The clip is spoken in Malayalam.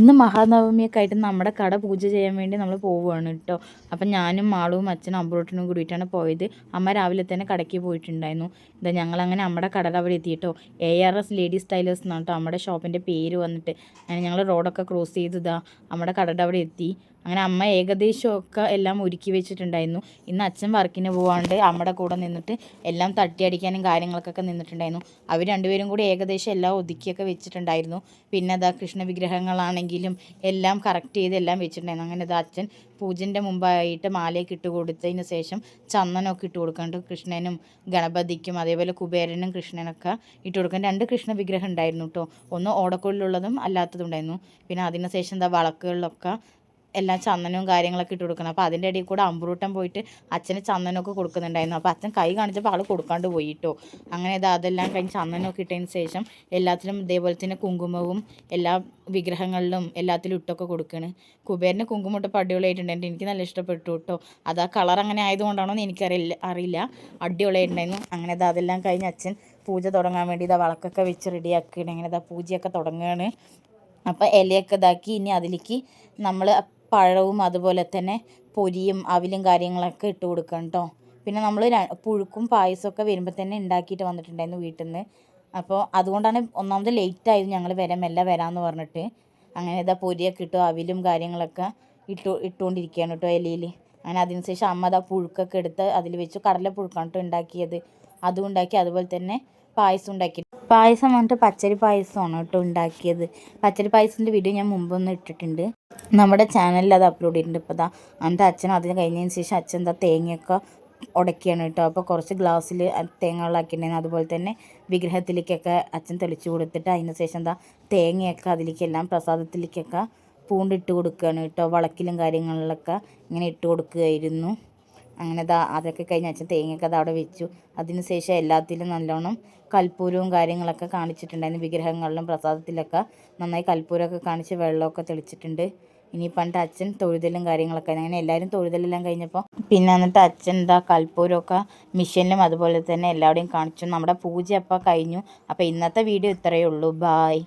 ഇന്ന് മഹാനവമിയൊക്കെ ആയിട്ട് നമ്മുടെ കട പൂജ ചെയ്യാൻ വേണ്ടി നമ്മൾ പോവുകയാണ് കേട്ടോ. അപ്പം ഞാനും മാളും അച്ഛനും അബ്രോട്ടിനും കൂടിയിട്ടാണ് പോയത്. അമ്മ രാവിലെ തന്നെ കടയ്ക്ക് പോയിട്ടുണ്ടായിരുന്നു. ഇതാ ഞങ്ങളങ്ങനെ നമ്മുടെ കടയിൽ അവിടെ എത്തിയിട്ടോ A R S ladies tailors എന്നാണ് കേട്ടോ. നമ്മുടെ ഷോപ്പിന്റെ പേര് വന്നിട്ട്. അങ്ങനെ ഞങ്ങൾ റോഡൊക്കെ ക്രോസ് ചെയ്ത് ഇതാ നമ്മുടെ കടയുടെ അവിടെ എത്തി. അങ്ങനെ അമ്മ ഏകദേശമൊക്കെ എല്ലാം ഒരുക്കി വെച്ചിട്ടുണ്ടായിരുന്നു. ഇന്ന് അച്ഛൻ വർക്കിന് പോവാണ്ട് അമ്മയുടെ കൂടെ നിന്നിട്ട് എല്ലാം തട്ടിയടിക്കാനും കാര്യങ്ങൾക്കൊക്കെ നിന്നിട്ടുണ്ടായിരുന്നു. അവർ രണ്ടുപേരും കൂടി ഏകദേശം എല്ലാം ഒതുക്കിയൊക്കെ വെച്ചിട്ടുണ്ടായിരുന്നു. പിന്നെ അതാ കൃഷ്ണ വിഗ്രഹങ്ങളാണെങ്കിലും എല്ലാം കറക്റ്റ് ചെയ്ത് എല്ലാം വെച്ചിട്ടുണ്ടായിരുന്നു. അങ്ങനെ ഇതാ അച്ഛൻ പൂജന്റെ മുമ്പായിട്ട് മാലയൊക്കെ ഇട്ട് കൊടുത്തതിന് ശേഷം ചന്ദനമൊക്കെ ഇട്ട് കൊടുക്കാണ്ട് കൃഷ്ണനും ഗണപതിക്കും അതേപോലെ കുബേരനും കൃഷ്ണനൊക്കെ ഇട്ട് കൊടുക്കാൻ രണ്ട് കൃഷ്ണ വിഗ്രഹം ഉണ്ടായിരുന്നു കേട്ടോ ഒന്ന് ഓടക്കുള്ളിലുള്ളതും അല്ലാത്തതും ഉണ്ടായിരുന്നു. പിന്നെ അതിന് ശേഷം എന്താ വളക്കുകളിലൊക്കെ എല്ലാം ചന്ദനവും കാര്യങ്ങളൊക്കെ ഇട്ട് കൊടുക്കണം. അപ്പോൾ അതിന്റെ ഇടയിൽ കൂടെ അമ്പൂട്ടൻ പോയിട്ട് അച്ഛന് ചന്ദനമൊക്കെ കൊടുക്കുന്നുണ്ടായിരുന്നു. അപ്പോൾ അച്ഛൻ കൈ കാണിച്ചപ്പോൾ ആൾ കൊടുക്കാണ്ട് പോയിട്ടോ. അങ്ങനെ ഇത് അതെല്ലാം കഴിഞ്ഞ് ചന്ദനമൊക്കെ ഇട്ടതിന് ശേഷം എല്ലാത്തിലും ഇതേപോലെ തന്നെ കുങ്കുമവും എല്ലാ വിഗ്രഹങ്ങളിലും എല്ലാത്തിലും ഇട്ടൊക്കെ കൊടുക്കുകയാണ് കുബേരന്റെ കുങ്കുമം ഇട്ടപ്പോൾ അടിപൊളിയായിട്ടുണ്ടായിരുന്നു എനിക്ക് നല്ല ഇഷ്ടപ്പെട്ടു കേട്ടോ. അത് ആ കളർ അങ്ങനെ ആയതുകൊണ്ടാണോ എന്ന് എനിക്കറിയില്ല അറിയില്ല. അടിപൊളിയായിട്ടുണ്ടായിരുന്നു. അങ്ങനെ ഇത് അതെല്ലാം കഴിഞ്ഞ് അച്ഛൻ പൂജ തുടങ്ങാൻ വേണ്ടി ഇതാ വിളക്കൊക്കെ വെച്ച് റെഡിയാക്കുകയാണ് അങ്ങനെ ഇതാ പൂജയൊക്കെ തുടങ്ങുകയാണ്. അപ്പോൾ ഇലയൊക്കെ ഇതാക്കി ഇനി അതിലേക്ക് നമ്മൾ പഴവും അതുപോലെ തന്നെ പൊരിയും അവിലും കാര്യങ്ങളൊക്കെ ഇട്ട് കൊടുക്കണം കേട്ടോ പിന്നെ നമ്മൾ പുഴുക്കും പായസമൊക്കെ വരുമ്പോൾ തന്നെ ഉണ്ടാക്കിയിട്ട് വന്നിട്ടുണ്ടായിരുന്നു വീട്ടിൽ നിന്ന് അപ്പോൾ അതുകൊണ്ടാണ് ഒന്നാമത് ലേറ്റ് ആയത് ഞങ്ങൾ വരാം മെല്ലെ വരാമെന്ന് പറഞ്ഞിട്ട്. അങ്ങനെ ഇതാ പൊരിയൊക്കെ ഇട്ടു അവിലും കാര്യങ്ങളൊക്കെ ഇട്ടു ഇട്ടുകൊണ്ടിരിക്കുകയാണ് കേട്ടോ ഇലയിൽ അങ്ങനെ അതിനുശേഷം അമ്മ അതാ പുഴുക്കൊക്കെ എടുത്ത് അതിൽ വെച്ച് കടല പുഴുക്കാണ് കേട്ടോ ഉണ്ടാക്കിയത് അതും ഉണ്ടാക്കി അതുപോലെ തന്നെ പായസം ഉണ്ടാക്കി പായസം വന്നിട്ട് പച്ചരി പായസമാണ് കേട്ടോ ഉണ്ടാക്കിയത് പച്ചരി പായസത്തിന്റെ വീഡിയോ ഞാൻ മുമ്പൊന്ന് ഇട്ടിട്ടുണ്ട്. നമ്മുടെ ചാനലിൽ അത് അപ്ലോഡ് ചെയ്തിട്ടുണ്ട്. ഇപ്പോൾ ദാ എന്താ അച്ഛൻ അതിന് കഴിഞ്ഞതിന് ശേഷം അച്ഛൻ എന്താ തേങ്ങയൊക്കെ ഉടക്കിയാണ് കേട്ടോ. അപ്പോൾ കുറച്ച് ഗ്ലാസ്സിൽ തേങ്ങ വെള്ളമാക്കിയിട്ടുണ്ടായിരുന്നു അതുപോലെ തന്നെ വിഗ്രഹത്തിലേക്കൊക്കെ അച്ഛൻ തെളിച്ചു കൊടുത്തിട്ട് അതിന് ശേഷം എന്താ തേങ്ങയൊക്കെ അതിലേക്കെല്ലാം പ്രസാദത്തിലേക്കൊക്കെ പൂണ്ടിട്ട് കൊടുക്കുകയാണ് കേട്ടോ. വളക്കിലും കാര്യങ്ങളിലൊക്കെ ഇങ്ങനെ ഇട്ട് കൊടുക്കുകയായിരുന്നു. അങ്ങനെ ദാ അതൊക്കെ കഴിഞ്ഞ് അച്ഛൻ തേങ്ങയൊക്കെ അത് അവിടെ വെച്ചു. അതിന് ശേഷം എല്ലാത്തിലും നല്ലോണം കൽപ്പൂരവും കാര്യങ്ങളൊക്കെ കാണിച്ചിട്ടുണ്ടായിരുന്നു. വിഗ്രഹങ്ങളിലും പ്രസാദത്തിലൊക്കെ നന്നായി കൽപ്പൂരമൊക്കെ കാണിച്ച് വെള്ളമൊക്കെ തെളിച്ചിട്ടുണ്ട്. ഇനി പണ്ട് അച്ഛൻ തൊഴുതലും കാര്യങ്ങളൊക്കെ അങ്ങനെ എല്ലാവരും തൊഴുതലെല്ലാം കഴിഞ്ഞപ്പോൾ പിന്നെ എന്നിട്ട് അച്ഛൻ എന്താ കൽപ്പൂരമൊക്കെ മിഷനിലും അതുപോലെ തന്നെ എല്ലാവരുടെയും കാണിച്ചു. നമ്മുടെ പൂജ അപ്പം കഴിഞ്ഞു. അപ്പോൾ ഇന്നത്തെ വീഡിയോ ഇത്രയേ ഉള്ളൂ. ബായ്